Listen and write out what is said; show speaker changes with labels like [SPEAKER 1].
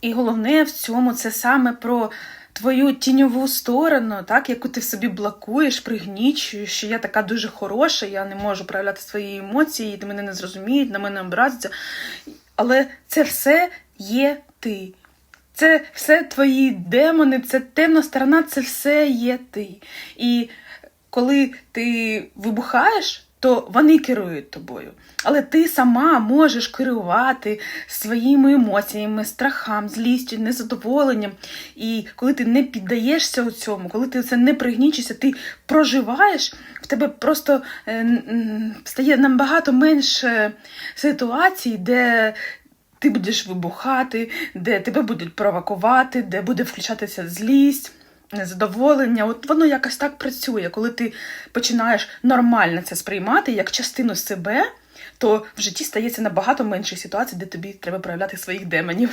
[SPEAKER 1] І головне в цьому це саме про твою тіньову сторону, так, яку ти в собі блокуєш, пригнічуєш, що я така дуже хороша, я не можу проявляти свої емоції, і мене не зрозуміють, на мене образяться. Але це все є ти. Це все твої демони, це темна сторона, це все є ти. І коли ти вибухаєш, то вони керують тобою. Але ти сама можеш керувати своїми емоціями, страхам, злістю, незадоволенням. І коли ти не піддаєшся у цьому, коли ти це не пригнічишся, ти проживаєш, в тебе просто е, стає набагато менше ситуацій, де ти будеш вибухати, де тебе будуть провокувати, де буде включатися злість, незадоволення. От воно якось так працює. Коли ти починаєш нормально це сприймати як частину себе, то в житті стається набагато менше ситуацій, де тобі треба проявляти своїх демонів.